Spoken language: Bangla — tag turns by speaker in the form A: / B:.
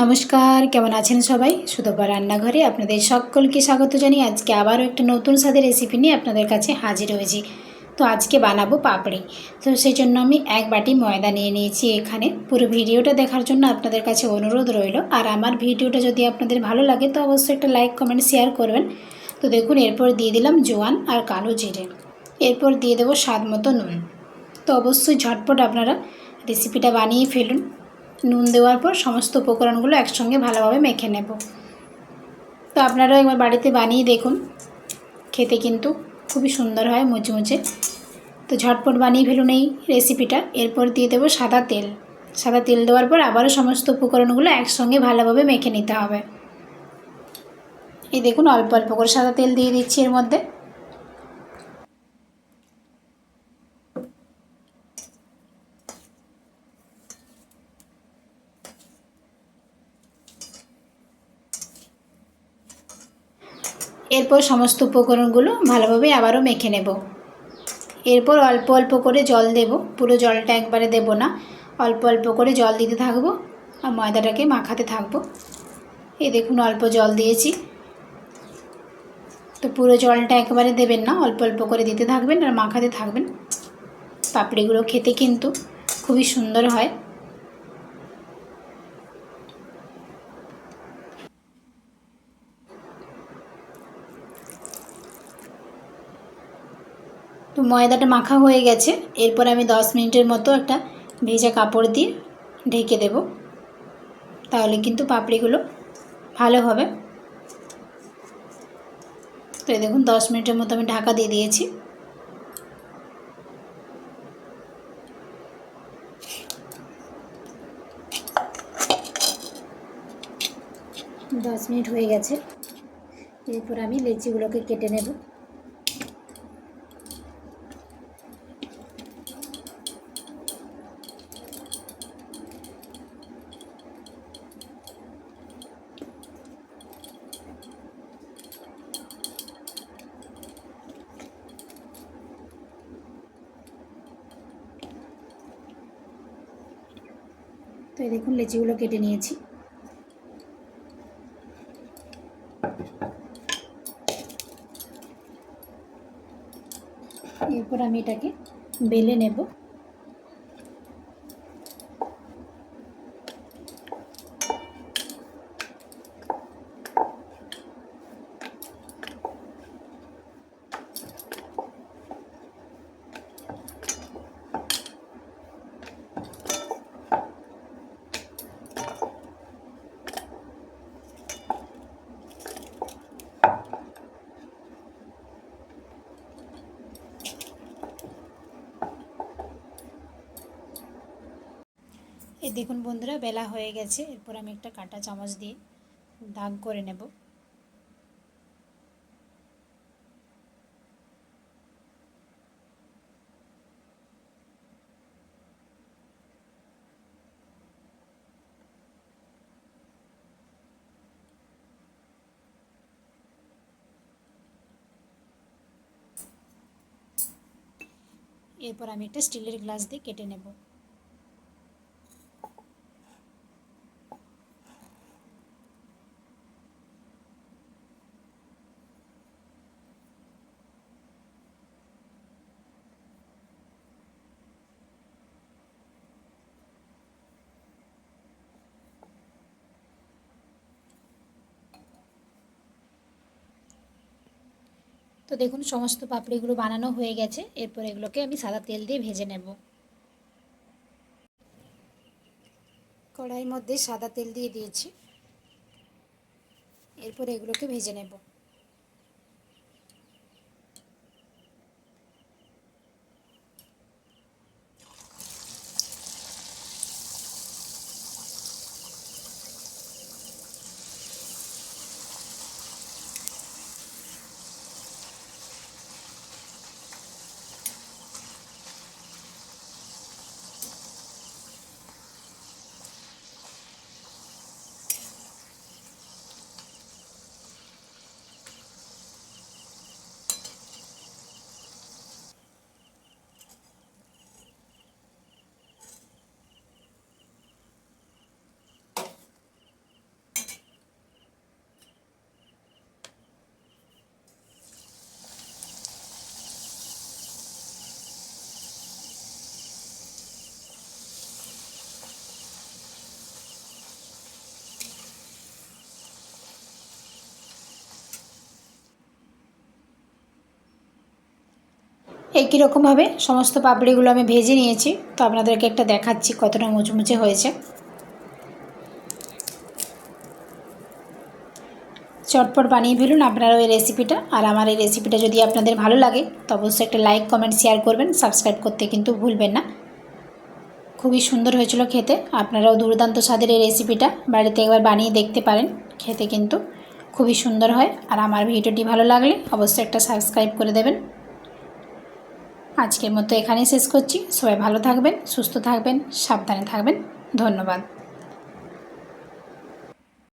A: নমস্কার, কেমন আছেন সবাই? সুতপা রান্নাঘরে আপনাদের সকলকে স্বাগত জানিয়ে আজকে আবারও একটা নতুন স্বাদের রেসিপি নিয়ে আপনাদের কাছে হাজির হয়েছি। তো আজকে বানাবো পাপড়ি। তো সেই জন্য আমি এক বাটি ময়দা নিয়ে নিয়েছি এখানে। পুরো ভিডিওটা দেখার জন্য আপনাদের কাছে অনুরোধ রইল। আর আমার ভিডিওটা যদি আপনাদের ভালো লাগে তো অবশ্যই একটা লাইক, কমেন্ট শেয়ার করবেন। তো দেখুন, এরপর দিয়ে দিলাম জোয়ান আর কালো জিরে। এরপর দিয়ে দেবো স্বাদ মতো নুন। তো অবশ্যই ঝটপট আপনারা রেসিপিটা বানিয়ে ফেলুন। নুন দেওয়ার পর সমস্ত উপকরণগুলো একসঙ্গে ভালোভাবে মেখে নেব। তো আপনারাও একবার বাড়িতে বানিয়ে দেখুন। খেতে কিন্তু খুবই সুন্দর হয় মুচমুচে। তো ঝটপট বানিয়ে ফেলুন এই রেসিপিটা এরপর দিয়ে দেবো সাদা তেল। সাদা তেল দেওয়ার পর আবারও সমস্ত উপকরণগুলো একসঙ্গে ভালোভাবে মেখে নিতে হবে। এই দেখুন, অল্প অল্প করে সাদা তেল দিয়ে দিচ্ছি এর মধ্যে। এরপর সমস্ত উপকরণগুলো ভালোভাবে আবারও মেখে নেব। এরপর অল্প অল্প করে জল দেব। পুরো জলটা একবারে দেব না। অল্প অল্প করে জল দিতে থাকব আর ময়দাটাকে মাখাতে থাকব। এই দেখুন, অল্প জল দিয়েছি। তো পুরো জলটা একবারে দেবেন না, অল্প অল্প করে দিতে থাকবেন আর মাখাতে থাকবেন। পাপড়িগুলো খেতে কিন্তু খুবই সুন্দর হয়। তো ময়দাটা মাখা হয়ে গেছে। এরপর আমি দশ মিনিটের মতো একটা ভেজা কাপড় দিয়ে ঢেকে দেব। তাহলে কিন্তু পাপড়িগুলো ভালো হবে। তো এই দেখুন, দশ মিনিটের মতো আমি ঢাকা দিয়ে দিয়েছি। দশ মিনিট হয়ে গেছে। এরপর আমি লেচিগুলোকে কেটে নেব। তো এই দেখুন লেচিগুলো কেটে নিয়েছি। এরপর আমি এটাকে বেলে নেব। এই দেখুন বন্ধুরা, বেলা হয়ে গেছে। এরপর আমি একটা কাঁটা চামচ দিয়ে দাগ করে নেব। এরপর আমি একটা স্টিলের গ্লাস দিয়ে কেটে নেব। তো দেখুন, সমস্ত পাপড়িগুলো বানানো হয়ে গেছে। এরপর এগুলোকে আমি সাদা তেল দিয়ে ভেজে নেব। কড়াইয়ের মধ্যে সাদা তেল দিয়ে দিয়েছি। এরপর এগুলোকে ভেজে নেব। একই রকমভাবে সমস্ত পাপড়িগুলো আমি ভেজে নিয়েছি। তো আপনাদেরকে একটা দেখাচ্ছি কতটা মুচমুচে হয়েছে। চটপট বানিয়ে ফেলুন আপনারা ওই রেসিপিটা আর আমার এই রেসিপিটা যদি আপনাদের ভালো লাগে, তো অবশ্যই একটা লাইক কমেন্ট শেয়ার করবেন। সাবস্ক্রাইব করতে কিন্তু ভুলবেন না। খুবই সুন্দর হয়েছিল খেতে। আপনারাও দুর্দান্ত স্বাদের এই রেসিপিটা বাড়িতে একবার বানিয়ে দেখতে পারেন। খেতে কিন্তু খুবই সুন্দর হয়। আর আমার ভিডিওটি ভালো লাগলে অবশ্যই একটা সাবস্ক্রাইব করে দেবেন। আজকের মতো এখানেই শেষ করছি। সবাই ভালো থাকবেন সুস্থ থাকবেন সাবধানে থাকবেন। ধন্যবাদ।